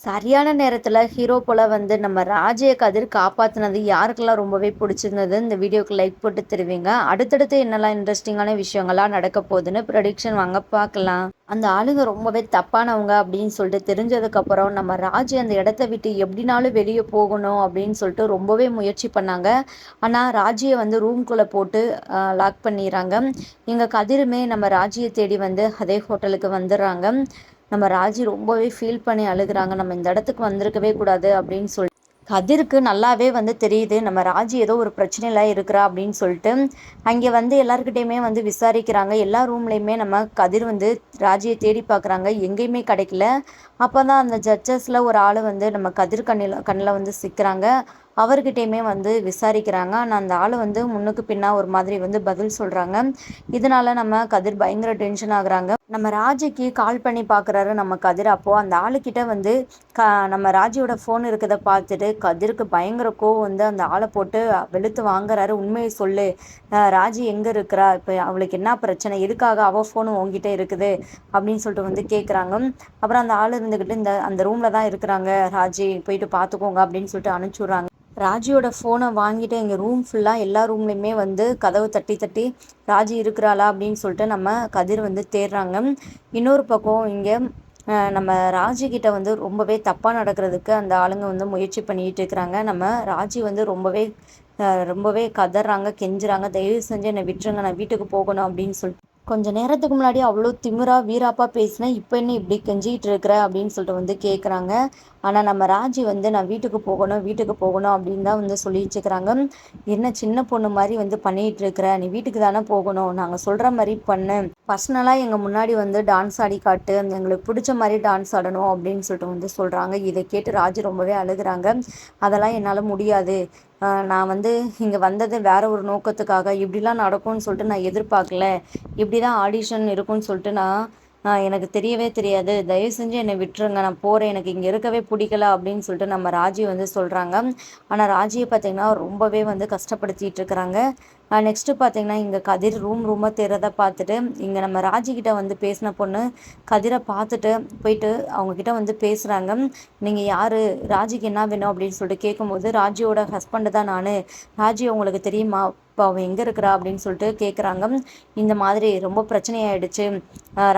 சரியான நேரத்தில் ஹீரோ போல் வந்து நம்ம ராஜய கதிர் காப்பாற்றினது யாருக்கெல்லாம் ரொம்பவே பிடிச்சிருந்தது? இந்த வீடியோக்கு லைக் போட்டு தருவீங்க. அடுத்தடுத்து என்னெல்லாம் இன்ட்ரெஸ்டிங்கான விஷயங்கள்லாம் நடக்க போகுதுன்னு ப்ரொடிக்ஷன் வாங்க பார்க்கலாம். அந்த ஆளுங்க ரொம்பவே தப்பானவங்க அப்படின்னு சொல்லிட்டு தெரிஞ்சதுக்கப்புறம் நம்ம ராஜ் அந்த இடத்த விட்டு எப்படினாலும் வெளியே போகணும் அப்படின்னு சொல்லிட்டு ரொம்பவே முயற்சி பண்ணாங்க. ஆனால் ராஜியை வந்து ரூம்குள்ளே போட்டு லாக் பண்ணிடுறாங்க. எங்கள் கதிருமே நம்ம ராஜியை தேடி வந்து அதே ஹோட்டலுக்கு வந்துடுறாங்க. நம்ம ராஜி ரொம்பவே ஃபீல் பண்ணி அழுகுறாங்க. நம்ம இந்த இடத்துக்கு வந்திருக்கவே கூடாது அப்படின்னு சொல்லி கதிருக்கு நல்லாவே வந்து தெரியுது. நம்ம ராஜி ஏதோ ஒரு பிரச்சனையில் இருக்கிறா அப்படின்னு சொல்லிட்டு அங்கே வந்து எல்லாருக்கிட்டையுமே வந்து விசாரிக்கிறாங்க. எல்லா ரூம்லேயுமே நம்ம கதிர் வந்து ராஜியை தேடி பார்க்குறாங்க எங்கேயுமே கிடைக்கல. அப்போ தான் அந்த ஜட்ஜஸில் ஒரு ஆள் வந்து நம்ம கதிர் கண்ணில் கண்ணில் வந்து சிக்கிறாங்க. அவர்கிட்டையுமே வந்து விசாரிக்கிறாங்க. ஆனால் அந்த ஆள் வந்து முன்னுக்கு பின்னா ஒரு மாதிரி வந்து பதில் சொல்கிறாங்க இதனால நம்ம கதிர் பயங்கர டென்ஷன் ஆகுறாங்க. நம்ம ராஜிக்கு கால் பண்ணி பார்க்குறாரு நம்ம கதிர். அப்போது அந்த ஆளுக்கிட்ட வந்து க நம்ம ராஜியோட ஃபோன் இருக்கிறத பார்த்துட்டு கதிருக்கு பயங்கர கோவம் வந்து அந்த ஆளை போட்டு வெளுத்து வாங்குறாரு. உண்மையை சொல்லு. ராஜி எங்கே இருக்கிறா? இப்போ அவளுக்கு என்ன பிரச்சனை? எதுக்காக அவள் ஃபோனு உங்ககிட்ட இருக்குது? அப்படின்னு சொல்லிட்டு வந்து கேட்குறாங்க அப்புறம் அந்த ஆள் இருந்துக்கிட்டு இந்த அந்த ரூமில் தான் இருக்கிறாங்க. ராஜி போயிட்டு பார்த்துக்கோங்க அப்படின்னு சொல்லிட்டு அனுப்பிச்சி ராஜியோட ஃபோனை வாங்கிட்டு எங்கள் ரூம் ஃபுல்லாக எல்லா ரூம்லேயுமே வந்து கதவு தட்டி தட்டி ராஜி இருக்கிறாளா? அப்படின்னு சொல்லிட்டு நம்ம கதிர் வந்து தேடுறாங்க. இன்னொரு பக்கம் இங்கே நம்ம ராஜிக்கிட்ட வந்து ரொம்பவே தப்பாக நடக்கிறதுக்கு அந்த ஆளுங்க வந்து முயற்சி பண்ணிகிட்டு இருக்கிறாங்க. நம்ம ராஜி வந்து ரொம்பவே ரொம்பவே கதறாங்க கெஞ்சுறாங்க. தயவு செஞ்சு என்னை விட்டுருங்க நான் வீட்டுக்கு போகணும் அப்படின்னு சொல்லிட்டு. கொஞ்ச நேரத்துக்கு முன்னாடி அவ்வளோ திமிரா வீராப்பா பேசினேன் இப்போ என்ன இப்படி கெஞ்சிக்கிட்டு இருக்கிற? அப்படின்னு சொல்லிட்டு வந்து கேட்குறாங்க ஆனால் நம்ம ராஜி வந்து நான் வீட்டுக்கு போகணும் வீட்டுக்கு போகணும் அப்படின்னு தான் வந்து சொல்லிட்டுருக்குறாங்க என்ன சின்ன பொண்ணு மாதிரி வந்து பண்ணிகிட்டு இருக்கிற? நீ வீட்டுக்கு தானே போகணும். நாங்கள் சொல்கிற மாதிரி பண்ணு. பர்சனலாக எங்கள் முன்னாடி வந்து டான்ஸ் ஆடி காட்டு. எங்களுக்கு பிடிச்ச மாதிரி டான்ஸ் ஆடணும் அப்படின்னு சொல்லிட்டு வந்து சொல்கிறாங்க இதை கேட்டு ராஜி ரொம்பவே அழுகுறாங்க. அதெல்லாம் என்னால் முடியாது. நான் வந்து இங்கே வந்தது வேற ஒரு நோக்கத்துக்காக. இப்படிலாம் நடக்கும்னு சொல்லிட்டு நான் எதிர்பார்க்கல. இப்படி தான் ஆடிஷன் இருக்கும்னு சொல்லிட்டு நான் எனக்கு தெரியவே தெரியாது. தயவு செஞ்சு என்னை விட்டுருங்க. நான் போகிறேன் எனக்கு இங்கே இருக்கவே பிடிக்கல அப்படின்னு சொல்லிட்டு நம்ம ராஜி வந்து சொல்கிறாங்க ஆனால் ராஜியை பார்த்திங்கன்னா ரொம்பவே வந்து கஷ்டப்படுத்திட்டு இருக்கிறாங்க. நெக்ஸ்ட்டு பார்த்தீங்கன்னா இங்கே கதிர் ரூம் ரூமாக தேர்றதை பார்த்துட்டு இங்கே நம்ம ராஜிக்கிட்ட வந்து பேசின பொண்ணு கதிரை பார்த்துட்டு போயிட்டு அவங்கக்கிட்ட வந்து பேசுகிறாங்க நீங்கள் யார்? ராஜிக்கு என்ன வேணும் அப்படின்னு சொல்லிட்டு கேட்கும்போது ராஜியோட ஹஸ்பண்டு தான் நான். ராஜி உங்களுக்கு தெரியுமா? இப்போ அவன் எங்கே இருக்கிறா அப்படின்னு சொல்லிட்டு கேட்குறாங்க இந்த மாதிரி ரொம்ப பிரச்சனையாயிடுச்சு.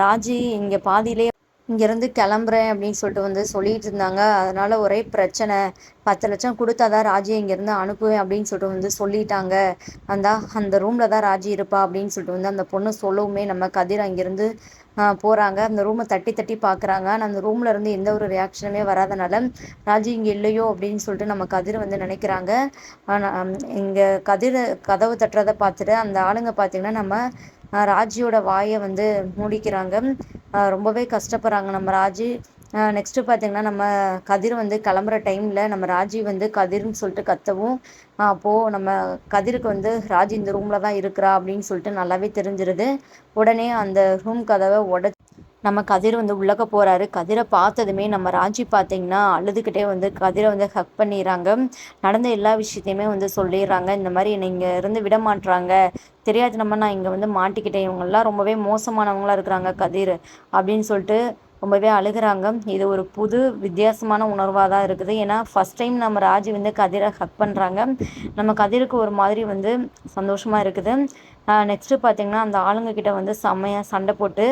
ராஜி இங்கே பாதியிலே இங்கேருந்து கிளம்புறேன் அப்படின்னு சொல்லிட்டு வந்து சொல்லிட்டு இருந்தாங்க. அதனால் ஒரே பிரச்சனை. பத்து லட்சம் கொடுத்தா தான் ராஜி இங்கேருந்து அனுப்புவேன் அப்படின்னு சொல்லிட்டு வந்து சொல்லிட்டாங்க. அந்த அந்த ரூமில் தான் ராஜி இருப்பா அப்படின்னு சொல்லிட்டு வந்து அந்த பொண்ணு சொல்லவுமே நம்ம கதிர் அங்கேருந்து போகிறாங்க அந்த ரூமை தட்டி தட்டி பார்க்குறாங்க ஆனால் அந்த ரூமில் இருந்து எந்த ஒரு ரியாக்ஷனுமே வராதனால ராஜி இங்கே இல்லையோ அப்படின்னு சொல்லிட்டு நம்ம கதிர் வந்து நினைக்கிறாங்க. ஆனால் இங்கே கதிர் கதவு தட்டுறதை பார்த்துட்டு அந்த ஆளுங்க பார்த்திங்கன்னா நம்ம ராஜியோட வாயை வந்து மூடிக்கிறாங்க. ரொம்பவே கஷ்டப்படுறாங்க நம்ம ராஜி. நெக்ஸ்ட்டு பார்த்திங்கன்னா நம்ம கதிர் வந்து கிளம்புற டைமில் நம்ம ராஜி வந்து கதிர்னு சொல்லிட்டு கத்தவும் அப்போது நம்ம கதிருக்கு வந்து ராஜி இந்த ரூமில் தான் இருக்கிறா அப்படின்னு சொல்லிட்டு நல்லாவே தெரிஞ்சிருது. உடனே அந்த ரூம் கதவை உட நம்ம கதிர் வந்து உள்ளக்க போகிறாரு கதிரை பார்த்ததுமே நம்ம ராஜி பார்த்தீங்கன்னா அழுதுகிட்டே வந்து கதிரை வந்து ஹக் பண்ணிடுறாங்க. நடந்த எல்லா விஷயத்தையுமே வந்து சொல்லிடுறாங்க. இந்த மாதிரி என்னை இங்கே இருந்து விட மாட்டுறாங்க தெரியாது நம்ம நான் இங்கே வந்து மாட்டிக்கிட்டேன். இவங்கெல்லாம் ரொம்பவே மோசமானவங்களாக இருக்கிறாங்க கதிர் அப்படின்னு சொல்லிட்டு ரொம்பவே அழுகிறாங்க. இது ஒரு புது வித்தியாசமான உணர்வாக தான் இருக்குது. ஏன்னா ஃபஸ்ட் டைம் நம்ம ராஜி வந்து கதிரை ஹக் பண்ணுறாங்க நம்ம கதிருக்கு ஒரு மாதிரி வந்து சந்தோஷமாக இருக்குது. நெக்ஸ்ட்டு பார்த்தீங்கன்னா அந்த ஆளுங்கக்கிட்ட வந்து செம்மையாக சண்டை போட்டு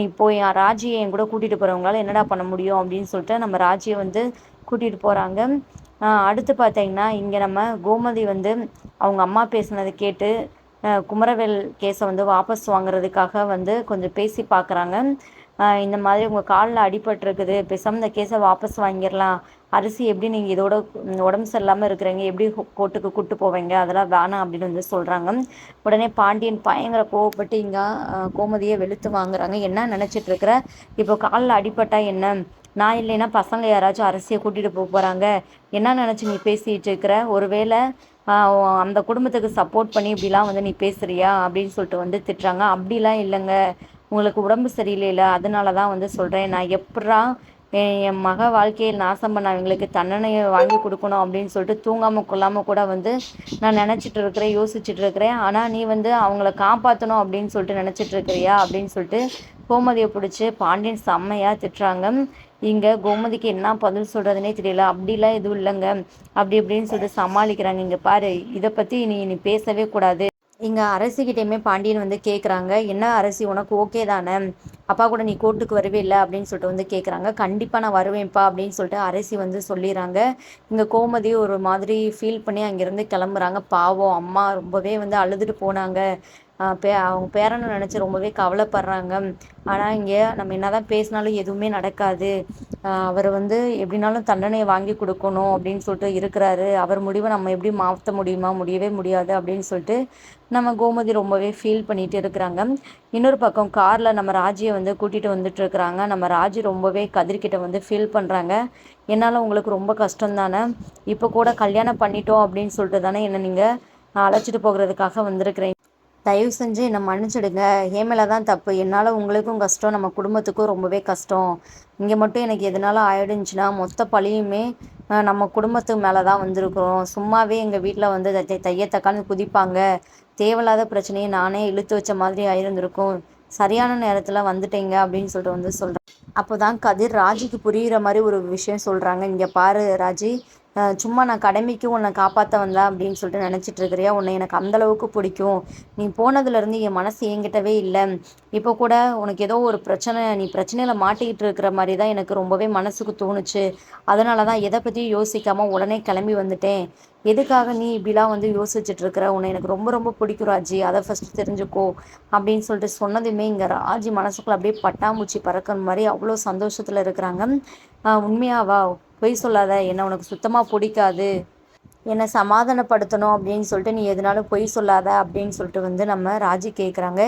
இப்போ என் ராஜியை என் கூட கூட்டிகிட்டு போகிறவங்களால என்னடா பண்ண முடியும்? அப்படின்னு சொல்லிட்டு நம்ம ராஜியை வந்து கூட்டிகிட்டு போகிறாங்க அடுத்து பார்த்தீங்கன்னா இங்கே நம்ம கோமதி வந்து அவங்க அம்மா பேசுனதை கேட்டு குமரவேல் கேஸை வந்து வாபஸ் வாங்குறதுக்காக வந்து கொஞ்சம் பேசி பார்க்குறாங்க இந்த மாதிரி உங்கள் காலில் அடிபட்டிருக்குது. பேசாமல் இந்த கேஸை வாபஸ் வாங்கிடலாம் அரிசி எப்படி நீங்கள் இதோட உடம்பு சரியில்லாமல் இருக்கிறீங்க? எப்படி கோர்ட்டுக்கு கூப்பிட்டு போவீங்க? அதெல்லாம் வேணாம் அப்படின்னு வந்து சொல்கிறாங்க உடனே பாண்டியன் பயங்கர கோவப்பட்டு இங்கே கோமதியை வெளுத்து வாங்குறாங்க. என்ன நினச்சிட்ருக்குற இப்போ காலில் அடிப்பட்டால் என்ன? நான் இல்லைன்னா பசங்க யாராச்சும் அரிசியை கூட்டிகிட்டு போக போகிறாங்க என்ன நினச்சி நீ பேசிகிட்டு இருக்கிற? ஒருவேளை அந்த குடும்பத்துக்கு சப்போர்ட் பண்ணி இப்படிலாம் வந்து நீ பேசுகிறியா அப்படின்னு சொல்லிட்டு வந்து திட்டுறாங்க. அப்படிலாம் இல்லைங்க. உங்களுக்கு உடம்பு சரியில்லைல்ல அதனால தான் வந்து சொல்கிறேன் நான் எப்படா என் மக வாழ்க்கையை நாசம் பண்ண அவங்களுக்கு தண்டனையை வாங்கி கொடுக்கணும் அப்படின்னு சொல்லிட்டு தூங்காமல் கொள்ளாமல் கூட வந்து நான் நினச்சிட்டு இருக்கிறேன் யோசிச்சுட்டு இருக்கிறேன். ஆனால் நீ வந்து அவங்கள காப்பாற்றணும் அப்படின்னு சொல்லிட்டு நினச்சிட்டு இருக்கிறியா அப்படின்னு சொல்லிட்டு கோமதியை பிடிச்சி பாண்டியன் செம்மையாக திட்டுறாங்க. இங்கே கோமதிக்கு என்ன பதில் சொல்கிறதுனே தெரியல. அப்படிலாம் எதுவும் இல்லைங்க. அப்படி இப்படின்னு சொல்லிட்டு சமாளிக்கிறாங்க. இங்கே பாரு இதை பற்றி நீ நீ பேசவே கூடாது. இங்கே அரசிக்கிட்டேயுமே பாண்டியன் வந்து கேட்குறாங்க என்ன அரசி? உனக்கு ஓகே தானே? அப்பா கூட நீ கோர்ட்டுக்கு வருவே இல்லை? அப்படின்னு சொல்லிட்டு வந்து கேட்குறாங்க கண்டிப்பாக நான் வருவேன்ப்பா அப்படின்னு சொல்லிட்டு அரசி வந்து சொல்லிடுறாங்க இங்கே கோமதி ஒரு மாதிரி ஃபீல் பண்ணி அங்கேருந்து கிளம்புறாங்க. பாவம் அம்மா ரொம்பவே வந்து அழுதுட்டு போனாங்க. பே அவங்க பேரனை நினச்சி ரொம்பவே கவலைப்படுறாங்க. ஆனால் இங்கே நம்ம என்ன தான் பேசினாலும் எதுவுமே நடக்காது. அவர் வந்து எப்படினாலும் தண்டனையை வாங்கி கொடுக்கணும் அப்படின்னு சொல்லிட்டு இருக்கிறாரு. அவர் முடிவை நம்ம எப்படி மாற்ற முடியுமா? முடியவே முடியாது அப்படின்னு சொல்லிட்டு நம்ம கோமதி ரொம்பவே ஃபீல் பண்ணிட்டு இருக்கிறாங்க. இன்னொரு பக்கம் காரில் நம்ம ராஜியை வந்து கூட்டிகிட்டு வந்துட்டு இருக்கிறாங்க. நம்ம ராஜி ரொம்பவே கதிர்கிட்ட வந்து ஃபீல் பண்ணுறாங்க என்னால் உங்களுக்கு ரொம்ப கஷ்டம் தானே இப்போ கூட கல்யாணம் பண்ணிட்டோம் அப்படின்னு சொல்லிட்டு தானே என்ன நீங்கள் அழைச்சிட்டு போகிறதுக்காக வந்திருக்கிறேன் தயவு செஞ்சு என்னை மன்னிச்சிடுங்க. என் மேலே தான் தப்பு. என்னால் உங்களுக்கும் கஷ்டம் நம்ம குடும்பத்துக்கும் ரொம்பவே கஷ்டம். இங்கே மட்டும் எனக்கு எதனால ஆயிடுச்சுன்னா மொத்த பழியுமே நம்ம குடும்பத்து மேலே தான் வந்திருக்கிறோம். சும்மாவே எங்கள் வீட்டில் வந்து தை தையத்தக்கான்னு குதிப்பாங்க. தேவையில்லாத பிரச்சனையை நானே இழுத்து வச்ச மாதிரி ஆயிருந்திருக்கும். சரியான நேரத்தில் வந்துட்டீங்க அப்படின்னு சொல்லிட்டு வந்து சொல்கிறேன் அப்போ தான் கதிர் ராஜிக்கு புரிகிற மாதிரி ஒரு விஷயம் சொல்கிறாங்க இங்கே பாரு ராஜி சும்மா நான் கடமைக்கு உன்னை காப்பாற்ற வந்தேன் அப்படின்னு சொல்லிட்டு நினச்சிட்டு இருக்கிறியா? உன்னை எனக்கு அந்தளவுக்கு பிடிக்கும். நீ போனதுலேருந்து என் மனசு என்கிட்டவே இல்லை. இப்போ கூட உனக்கு ஏதோ ஒரு பிரச்சனை நீ பிரச்சனையில் மாட்டிக்கிட்டு இருக்கிற மாதிரி தான் எனக்கு ரொம்பவே மனசுக்கு தோணுச்சு. அதனால தான் எதை பற்றியும் யோசிக்காமல் உடனே கிளம்பி வந்துட்டேன். எதுக்காக நீ இப்படிலாம் வந்து யோசிச்சுட்டு இருக்கிற? உன்னை எனக்கு ரொம்ப ரொம்ப பிடிக்கும் ராஜி. அதை ஃபஸ்ட்டு தெரிஞ்சுக்கோ அப்படின்னு சொல்லிட்டு சொன்னதுமே இங்கே ராஜி மனசுக்குள்ள அப்படியே பட்டாம்பூச்சி பறக்கிற மாதிரி அவ்வளோ சந்தோஷத்தில் இருக்கிறாங்க. உண்மையாவா? பொய் சொல்லாத என்னை உனக்கு சுத்தமாக பிடிக்காது என்னை சமாதானப்படுத்தணும் அப்படின்னு சொல்லிட்டு நீ எதுனாலும் பொய் சொல்லாத அப்படின்னு சொல்லிட்டு வந்து நம்ம ராஜி கேட்குறாங்க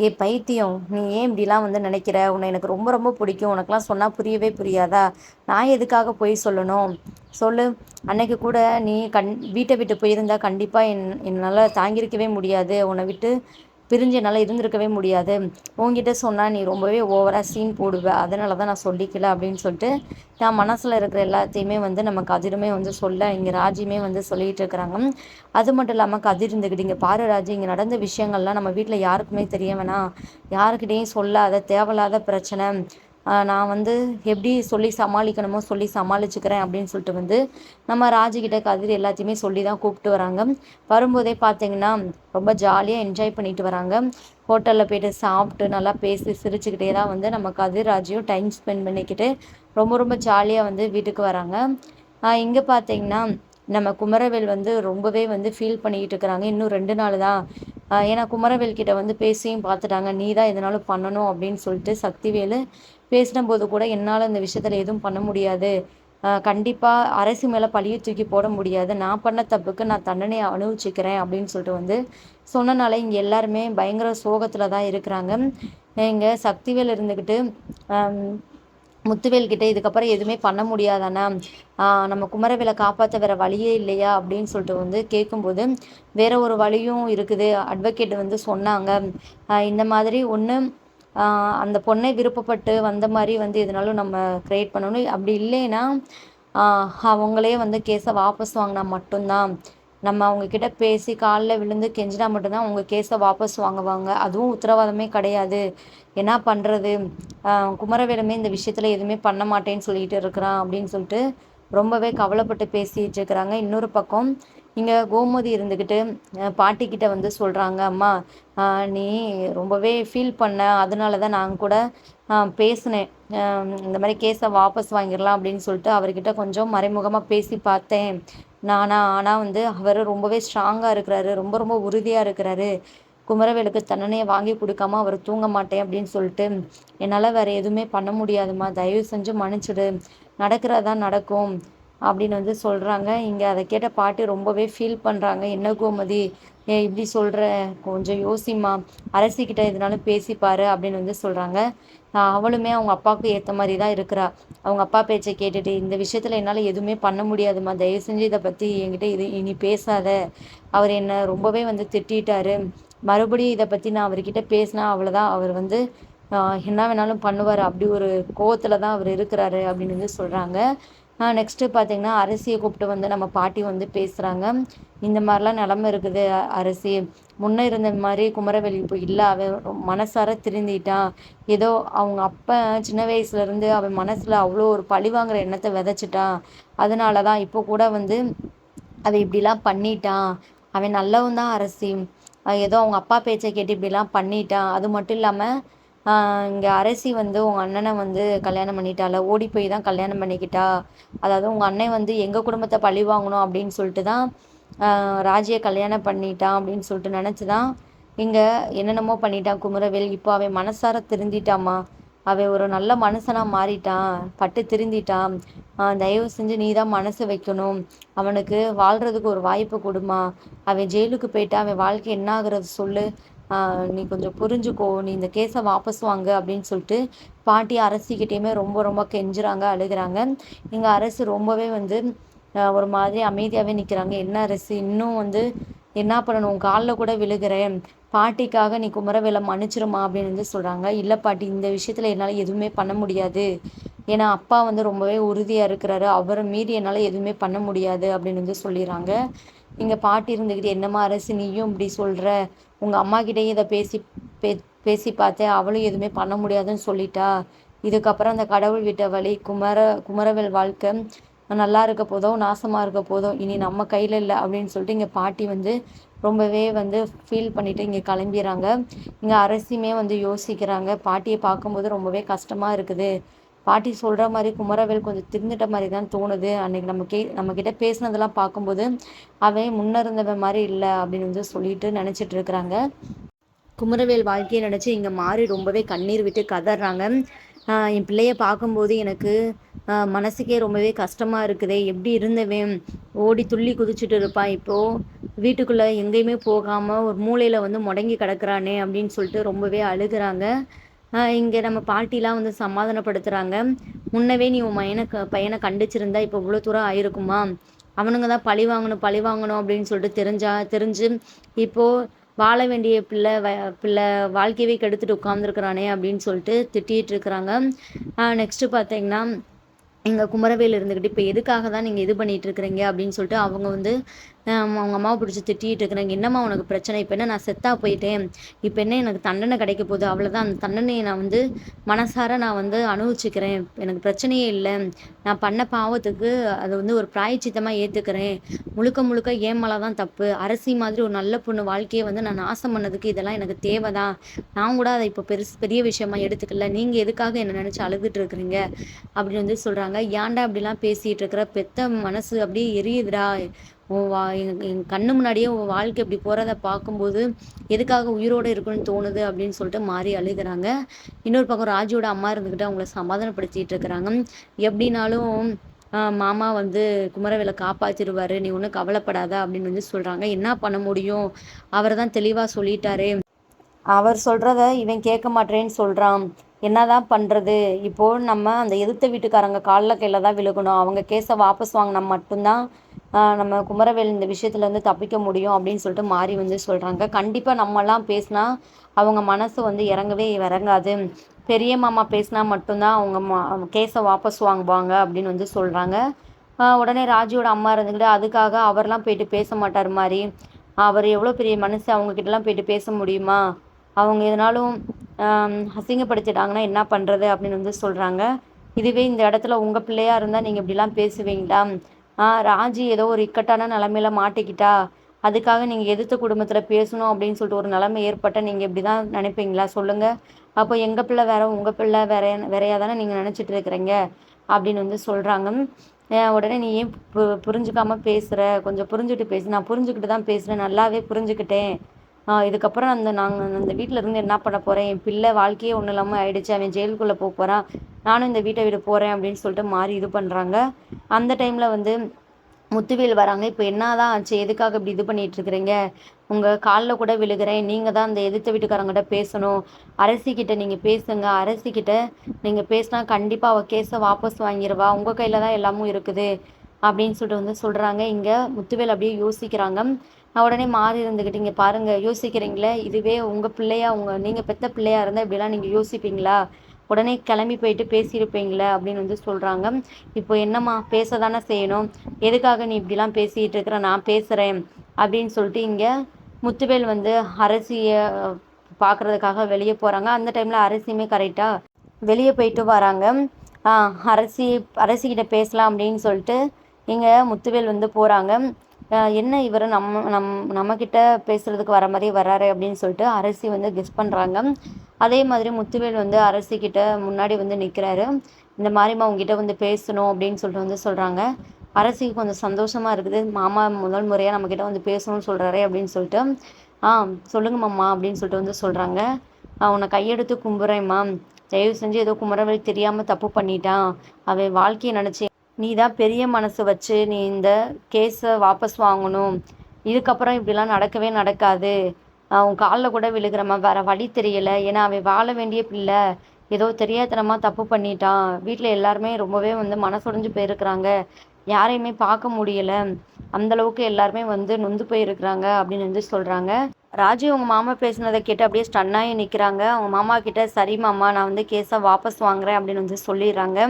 ஏ பைத்தியம் நீ ஏன் இப்படிலாம் வந்து நினைக்கிற? உன்னை எனக்கு ரொம்ப ரொம்ப பிடிக்கும். உனக்கெலாம் சொன்னால் புரியவே புரியாதா? நான் எதுக்காக பொய் சொல்லணும்? சொல்லு. அன்னைக்கு கூட நீ கண் வீட்டை விட்டு போயிருந்தா கண்டிப்பாக என் என்னால் தாங்கியிருக்கவே முடியாது. உன்னை விட்டு பிரிஞ்சு என்னால் இருந்திருக்கவே முடியாது. உங்ககிட்ட சொன்னால் நீ ரொம்பவே ஓவராக சீன் போடுவ. அதனால தான் நான் சொல்லிக்கல அப்படின்னு சொல்லிட்டு நான் மனசில் இருக்கிற எல்லாத்தையுமே வந்து நம்ம கதிருமே வந்து சொல்ல இங்கே ராஜியுமே வந்து சொல்லிகிட்டு இருக்கிறாங்க. அது மட்டும் இல்லாமல் கதிர் இருந்துக்கிட்டு இங்கே பாரு ராஜி இங்கே நடந்த விஷயங்கள்லாம் நம்ம வீட்டில் யாருக்குமே தெரிய வேணாம். யாருக்கிட்டேயும் சொல்லாத தேவையில்லாத பிரச்சனை. நான் வந்து எப்படி சொல்லி சமாளிக்கணுமோ சொல்லி சமாளிச்சுக்கிறேன் அப்படின்னு சொல்லிட்டு வந்து நம்ம ராஜுக்கிட்ட கதிர் எல்லாத்தையுமே சொல்லி தான் கூப்பிட்டு வராங்க. வரும்போதே பார்த்தீங்கன்னா ரொம்ப ஜாலியாக என்ஜாய் பண்ணிட்டு வராங்க. ஹோட்டலில் போய்ட்டு சாப்பிட்டு நல்லா பேசி சிரிச்சுக்கிட்டே தான் வந்து நம்ம கதிர் ராஜையும் டைம் ஸ்பெண்ட் பண்ணிக்கிட்டு ரொம்ப ரொம்ப ஜாலியாக வந்து வீட்டுக்கு வராங்க. இங்கே பார்த்தீங்கன்னா நம்ம குமரவேல் வந்து ரொம்பவே வந்து ஃபீல் பண்ணிக்கிட்டு இருக்கிறாங்க. இன்னும் ரெண்டு நாள் தான். ஏன்னா குமரவேல் கிட்ட வந்து பேசியும் பார்த்துட்டாங்க. நீ தான் எதனாலும் பண்ணணும் அப்படின்னு சொல்லிட்டு சக்திவேலு பேசின போது கூட என்னால் இந்த விஷயத்தில் எதுவும் பண்ண முடியாது. கண்டிப்பாக அரசு மேலே பழியை தூக்கி போட முடியாது. நான் பண்ண தப்புக்கு நான் தண்டனையை அனுபவிச்சுக்கிறேன் அப்படின்னு சொல்லிட்டு வந்து சொன்னனால இங்கே எல்லாருமே பயங்கர சோகத்தில் தான் இருக்கிறாங்க. இங்கே சக்திவேல் இருந்துக்கிட்டு முத்துவேல் கிட்டே இதுக்கப்புறம் எதுவுமே பண்ண முடியாதானா நம்ம குமரவேலை காப்பாற்ற வேற வழியே இல்லையா அப்படின்னு சொல்லிட்டு வந்து கேட்கும்போது வேற ஒரு வழியும் இருக்குது. அட்வொகேட் வந்து சொன்னாங்க. இந்த மாதிரி ஒன்று அந்த பொண்ணை விருப்பப்பட்டு வந்த மாதிரி வந்து எதுனாலும் நம்ம க்ரியேட் பண்ணணும். அப்படி இல்லைன்னா அவங்களே வந்து கேஸை வாபஸ் வாங்கினா மட்டும்தான். நம்ம அவங்கக்கிட்ட பேசி காலில் விழுந்து கெஞ்சினா மட்டும்தான் அவங்க கேஸை வாபஸ் வாங்குவாங்க. அதுவும் உத்தரவாதமே கிடையாது. என்ன பண்ணுறது குமரவேலுமே இந்த விஷயத்தில் எதுவுமே பண்ண மாட்டேன்னு சொல்லிட்டு இருக்கிறான் அப்படின்னு சொல்லிட்டு ரொம்பவே கவலைப்பட்டு பேசிகிட்டு இருக்கிறாங்க. இன்னொரு பக்கம் இங்கே கோமதி இருந்துக்கிட்டு பாட்டிக்கிட்ட வந்து சொல்கிறாங்க அம்மா நீ ரொம்பவே ஃபீல் பண்ண அதனால தான் நான் கூட பேசினேன். இந்த மாதிரி கேஸை வாபஸ் வாங்கிடலாம் அப்படின்னு சொல்லிட்டு அவர்கிட்ட கொஞ்சம் மறைமுகமாக பேசி பார்த்தேன். நானா ஆனால் வந்து அவர் ரொம்பவே ஸ்ட்ராங்காக இருக்கிறாரு ரொம்ப ரொம்ப உறுதியாக இருக்கிறாரு. குமரவேலுக்கு தண்டனையை வாங்கி கொடுக்காம அவர் தூங்க மாட்டேன் அப்படின்னு சொல்லிட்டு என்னால் வேறு எதுவுமே பண்ண முடியாதுமா தயவு செஞ்சு மன்னிச்சிடு. நடக்கிறதா நடக்கும். அப்படின்னு வந்து சொல்கிறாங்க இங்கே அதை கேட்ட பாட்டி ரொம்பவே ஃபீல் பண்ணுறாங்க என்ன கோமதி? ஏ இப்படி சொல்கிற கொஞ்சம் யோசிம்மா. அரசிக்கிட்ட எதுனாலும் பேசிப்பார் அப்படின்னு வந்து சொல்கிறாங்க அவளுமே அவங்க அப்பாவுக்கு ஏற்ற மாதிரி தான் இருக்கிறா. அவங்க அப்பா பேச்சை கேட்டுட்டு இந்த விஷயத்தில் என்னால் எதுவுமே பண்ண முடியாதுமா தயவு செஞ்சு இதை பற்றி என்கிட்ட இது இனி பேசாத. அவர் என்னை ரொம்பவே வந்து திட்டாரு மறுபடியும் இதை பற்றி நான் அவர்கிட்ட பேசினா அவ்வளோதான் அவர் வந்து என்ன வேணாலும் பண்ணுவார். அப்படி ஒரு கோவத்தில் தான் அவர் இருக்கிறாரு அப்படின்னு வந்து சொல்கிறாங்க நெக்ஸ்ட்டு பார்த்திங்கன்னா அரசியை கூப்பிட்டு வந்து நம்ம பாட்டி வந்து பேசுகிறாங்க இந்த மாதிரிலாம் நிலமை இருக்குது அரசி. முன்னே இருந்த மாதிரி குமரவெளி இப்போ இல்லை. அவன் மனசார திருந்திட்டான் ஏதோ அவங்க அப்பா சின்ன வயசுலேருந்து அவன் மனசில் அவ்வளோ ஒரு பழி வாங்குற எண்ணத்தை விதைச்சிட்டான் அதனால தான் இப்போ கூட வந்து அவன் இப்படிலாம் பண்ணிட்டான். அவன் நல்லவன் தான் அரசி ஏதோ அவங்க அப்பா பேச்சை கேட்டு இப்படிலாம் பண்ணிட்டான். அது மட்டும் இல்லாமல் இங்கே அரசி வந்து உங்கள் அண்ணனை வந்து கல்யாணம் பண்ணிட்டால ஓடி போய் தான் கல்யாணம் பண்ணிக்கிட்டா. அதாவது உங்கள் அண்ணன் வந்து எங்கள் குடும்பத்தை பழி வாங்கணும் அப்படின்னு சொல்லிட்டு தான் ராஜியை கல்யாணம் பண்ணிட்டான் அப்படின்னு சொல்லிட்டு நினச்சி தான் இங்கே என்னென்னமோ பண்ணிட்டான் குமரவேல். இப்போ அவன் மனசார திருந்திட்டாமா அவன் ஒரு நல்ல மனுஷனாக மாறிட்டான். பட்டு திருந்திட்டான். தயவு செஞ்சு நீ தான் மனசு வைக்கணும். அவனுக்கு வாழ்கிறதுக்கு ஒரு வாய்ப்பு கொடுமா அவன் ஜெயிலுக்கு போயிட்டா அவன் வாழ்க்கை என்ன ஆகுறது சொல்லு. நீ கொஞ்சம் புரிஞ்சுக்கோ நீ இந்த கேஸை வாபஸ் வாங்க அப்படின்னு சொல்லிட்டு பாட்டி அரசிக்கிட்டேயுமே ரொம்ப ரொம்ப கெஞ்சுறாங்க அழுகிறாங்க. எங்கள் அரசு ரொம்பவே வந்து ஒரு மாதிரி அமைதியாகவே நிற்கிறாங்க என்ன அரசு? இன்னும் வந்து என்ன பண்ணணும்? உன் காலில் கூட விழுகிறேன். பாட்டிக்காக நீ குமரவேலை மன்னிச்சிருமா அப்படின்னு வந்து சொல்கிறாங்க இல்லை பாட்டி இந்த விஷயத்தில் என்னால் எதுவுமே பண்ண முடியாது. ஏன்னா அப்பா வந்து ரொம்பவே உறுதியாக இருக்கிறாரு. அவரை மீறி என்னால் எதுவுமே பண்ண முடியாது அப்படின்னு வந்து சொல்லிடுறாங்க இங்கே பாட்டி இருந்துக்கிட்டு என்னம்மா அரசு நீயும் இப்படி சொல்கிற உங்கள் அம்மாக்கிட்டேயும் இதை பேசி பே பேசி பார்த்தேன். அவளும் எதுவுமே பண்ண முடியாதுன்னு சொல்லிட்டா. இதுக்கப்புறம் அந்த கடவுள் விட்ட வழி குமர குமரவேல் வாழ்க்கை நல்லா இருக்க போதோ நாசமாக இருக்க போதோ இனி நம்ம கையில் இல்லை அப்படின்னு சொல்லிட்டு இங்கே பாட்டி வந்து ரொம்பவே வந்து ஃபீல் பண்ணிவிட்டு இங்கே கிளம்பிடுறாங்க. இங்கே அரசியுமே வந்து யோசிக்கிறாங்க. பாட்டியை பார்க்கும்போது ரொம்பவே கஷ்டமாக இருக்குது. பாட்டி சொல்கிற மாதிரி குமரவேல் கொஞ்சம் திருந்துட்ட மாதிரி தான் தோணுது. அன்றைக்கி நம்ம கே நம்மக்கிட்ட பேசினதெல்லாம் பார்க்கும்போது அவன் முன்னிருந்தவன் மாதிரி இல்லை அப்படின்னு வந்து சொல்லிட்டு நினச்சிட்டு இருக்கிறாங்க. குமரவேல் வாழ்க்கையை நினச்சி இங்கே மாறி ரொம்பவே கண்ணீர் விட்டு கதறாங்க. என் பிள்ளைய பார்க்கும்போது எனக்கு மனசுக்கே ரொம்பவே கஷ்டமாக இருக்குதே. எப்படி இருந்தவன்? ஓடி துள்ளி குதிச்சுட்டு இருப்பான் இப்போது வீட்டுக்குள்ளே எங்கேயுமே போகாமல் ஒரு மூளையில் வந்து முடங்கி கிடக்குறானே அப்படின்னு சொல்லிட்டு ரொம்பவே அழுகிறாங்க. இங்கே நம்ம பாட்டிலாம் வந்து சமாதானப்படுத்துகிறாங்க முன்னவே நீ உன் பையனை க பையனை கண்டிச்சிருந்தா இப்போ இவ்வளோ தூரம் ஆயிருக்குமா? அவனுங்க தான் பழி வாங்கணும் பழி வாங்கணும் அப்படின்னு சொல்லிட்டு தெரிஞ்சா தெரிஞ்சு இப்போது வாழ வேண்டிய பிள்ளை வ பிள்ளை வாழ்க்கையவே கெடுத்துட்டு உட்காந்துருக்குறானே அப்படின்னு சொல்லிட்டு திட்டிகிட்டு இருக்கிறாங்க. நெக்ஸ்ட்டு பார்த்தீங்கன்னா எங்கள் குமரவேல் இருந்துக்கிட்டு இப்போ எதுக்காக தான் நீங்கள் இது பண்ணிகிட்டு இருக்கிறீங்க அப்படின்னு சொல்லிட்டு அவங்க வந்து அவங்க அம்மாவை பிடிச்சி திட்டிகிட்டு இருக்கிறாங்க என்னம்மா உனக்கு பிரச்சனை? இப்போ என்ன நான் செத்தா போயிட்டேன். இப்போ என்ன எனக்கு தண்டனை கிடைக்க போகுது? அவ்வளோதான் அந்த தண்டனையை நான் வந்து மனசார நான் வந்து அனுபவிச்சுக்கிறேன். எனக்கு பிரச்சனையே இல்லை. நான் பண்ண பாவத்துக்கு அதை வந்து ஒரு பிராயச்சித்தமாக ஏற்றுக்கிறேன் முழுக்க முழுக்க ஏன் மேலே தான் தப்பு. அரசி மாதிரி ஒரு நல்ல பொண்ணு வாழ்க்கையை வந்து நான் நாசம் பண்ணதுக்கு இதெல்லாம் எனக்கு தேவை தான் நான் கூட அதை இப்போ பெருசு பெரிய விஷயமா எடுத்துக்கல. நீங்கள் எதுக்காக என்ன நினச்சி அழுதுட்டு இருக்கிறீங்க? அப்படின்னு வந்து சொல்கிறாங்க ஏன்டா அப்படிலாம் பேசிகிட்டு இருக்கிற? பெத்த மனசு அப்படியே எரியுதுடா. உன் வா என் என் கண்ணு முன்னாடியே உன் வாழ்க்கை இப்படி போகிறத பார்க்கும்போது எதுக்காக உயிரோடு இருக்குன்னு தோணுது அப்படின்னு சொல்லிட்டு மாறி அழுகிறாங்க. இன்னொரு பக்கம் ராஜுவோட அம்மா இருந்துக்கிட்டு அவங்கள சமாதானப்படுத்திட்டு இருக்கிறாங்க. எப்படினாலும் மாமா வந்து குமரவேலை காப்பாற்றிடுவார் நீ ஒன்றும் கவலைப்படாத அப்படின்னு வந்து சொல்கிறாங்க என்ன பண்ண முடியும்? அவர் தான் தெளிவாக சொல்லிட்டாரு. அவர் சொல்கிறத இவன் கேட்க மாட்டேன்னு சொல்கிறான் என்னதான் பண்ணுறது இப்போது நம்ம அந்த எதிர்த்த வீட்டுக்காரங்க காலில் கையில் தான் விழுகணும். அவங்க கேஸை வாபஸ் வாங்கினா மட்டும்தான் நம்ம குமரவேல் இந்த விஷயத்துலேருந்து தப்பிக்க முடியும் அப்படின்னு சொல்லிட்டு மாறி வந்து சொல்கிறாங்க கண்டிப்பாக நம்மலாம் பேசினா அவங்க மனசு வந்து இறங்கவே இறங்காது. பெரிய மாமா பேசினா மட்டும்தான் அவங்க மா கேஸை வாபஸ் வாங்குவாங்க அப்படின்னு வந்து சொல்கிறாங்க உடனே ராஜியோட அம்மா இருந்துக்கிட்டு அதுக்காக அவர்லாம் போயிட்டு பேச மாட்டார் மாதிரி அவர் எவ்வளோ பெரிய மனசு அவங்கக்கிட்டலாம் போயிட்டு பேச முடியுமா? அவங்க எதனாலும் அசிங்கப்படுத்திட்டாங்கன்னா என்ன பண்ணுறது அப்படின்னு வந்து சொல்கிறாங்க இதுவே இந்த இடத்துல உங்கள் பிள்ளையாக இருந்தால் நீங்கள் இப்படிலாம் பேசுவீங்களா? ராஜி ஏதோ ஒரு இக்கட்டான நிலமையில மாட்டிக்கிட்டா? அதுக்காக நீங்கள் எதிர்த்த குடும்பத்தில் பேசணும் அப்படின்னு சொல்லிட்டு ஒரு நிலைமை ஏற்பட்டால் நீங்கள் இப்படி தான் நினைப்பீங்களா? சொல்லுங்கள் அப்போ எங்கள் பிள்ளை வேற உங்கள் பிள்ளை வேற வேறையாக தானே நீங்கள் நினச்சிட்டு இருக்கிறீங்க அப்படின்னு வந்து சொல்கிறாங்க உடனே நீ ஏன் பு புரிஞ்சுக்காமல் பேசுகிற கொஞ்சம் புரிஞ்சுக்கிட்டு பேசு. நான் புரிஞ்சுக்கிட்டு தான் பேசுகிறேன் நல்லாவே புரிஞ்சுக்கிட்டேன். இதுக்கப்புறம் அந்த நாங்கள் அந்த வீட்டில் இருந்து என்ன பண்ண போகிறேன் என் பிள்ளை வாழ்க்கையே ஒன்றும் இல்லாமல் ஆயிடுச்சு. அவன் ஜெயிலுக்குள்ளே போக போகிறான் நானும் இந்த வீட்டை விட போகிறேன் அப்படின்னு சொல்லிட்டு மாறி இது பண்ணுறாங்க அந்த டைமில் வந்து முத்துவேல் வராங்க. இப்போ என்ன தான் ஆச்சு? எதுக்காக இப்படி இது பண்ணிட்டு இருக்கிறீங்க? உங்கள் காலில் கூட விழுகிறேன். நீங்கள் தான் அந்த எதிர்த்த வீட்டுக்காரங்கிட்ட பேசணும். அரசிக்கிட்ட நீங்கள் பேசுங்க. அரசிக்கிட்ட நீங்கள் பேசினா கண்டிப்பாக அவள் கேஸை வாபஸ் வாங்கிடுவா உங்கள் கையில் தான் எல்லாமும் இருக்குது அப்படின்னு சொல்லிட்டு வந்து சொல்கிறாங்க இங்கே முத்துவேல் அப்படியே யோசிக்கிறாங்க. நான் உடனே மாறி இருந்துக்கிட்டு இங்கே பாருங்கள் யோசிக்கிறீங்களே? இதுவே உங்கள் பிள்ளையா? உங்கள் நீங்கள் பெத்த பிள்ளையா இருந்தால் இப்படிலாம் நீங்கள் யோசிப்பீங்களா? உடனே கிளம்பி போயிட்டு பேசியிருப்பீங்களே அப்படின்னு வந்து சொல்கிறாங்க இப்போ என்னம்மா பேச தானே செய்யணும்? எதுக்காக நீ இப்படிலாம் பேசிகிட்டு இருக்கிற? நான் பேசுகிறேன் அப்படின்னு சொல்லிட்டு இங்கே முத்துவேல் வந்து அரசியை பார்க்குறதுக்காக வெளியே போகிறாங்க அந்த டைமில் அரசியுமே கரெக்டாக வெளியே போயிட்டு வராங்க. அரசி அரசிக்கிட்ட பேசலாம் அப்படின்னு சொல்லிட்டு இங்கே முத்துவேல் வந்து போகிறாங்க என்ன இவர் நம்ம நம் நம்மக்கிட்ட பேசுகிறதுக்கு வர மாதிரி வராரு அப்படின்னு சொல்லிட்டு அரசி வந்து கெஸ் பண்ணுறாங்க அதே மாதிரி முத்துவேல் வந்து அரசிக்கிட்ட முன்னாடி வந்து நிற்கிறாரு இந்த மாதிரிமா உங்ககிட்ட வந்து பேசணும் அப்படின்னு சொல்லிட்டு வந்து சொல்கிறாங்க அரசிக்கு கொஞ்சம் சந்தோஷமாக இருக்குது. மாமா முதல் முறையாக நம்மக்கிட்ட வந்து பேசணும்னு சொல்கிறாரே அப்படின்னு சொல்லிட்டு ஆ சொல்லுங்க மாமா அப்படின்னு சொல்லிட்டு வந்து சொல்கிறாங்க உன்னை கையெடுத்து கும்புறேம்மா தயவு செஞ்சு ஏதோ குமரவழி தெரியாமல் தப்பு பண்ணிட்டான். அவன் வாழ்க்கையை நினச்சி நீ தான் பெரிய மனசு வச்சு நீ இந்த கேஸை வாபஸ் வாங்கணும். இதுக்கப்புறம் இப்படிலாம் நடக்கவே நடக்காது. அவன் காலில் கூட விழுகிறம்மா. வேற வழி தெரியல. ஏன்னா அவன் வாழ வேண்டிய பிள்ளை. ஏதோ தெரியாதனமாக தப்பு பண்ணிட்டான். வீட்டில் எல்லாருமே ரொம்பவே வந்து மனசுடைஞ்சு போயிருக்கிறாங்க. யாரையுமே பார்க்க முடியலை. அந்தளவுக்கு எல்லாருமே வந்து நொந்து போயிருக்கிறாங்க அப்படின்னு வந்து சொல்கிறாங்க ராஜி அவங்க மாமா பேசினதை கேட்டு அப்படியே ஸ்டன்னாகி நிற்கிறாங்க அவங்க மாமா கிட்ட சரி மாமா நான் வந்து கேஸை வாபஸ் வாங்குறேன் அப்படின்னு வந்து சொல்லிடுறாங்க.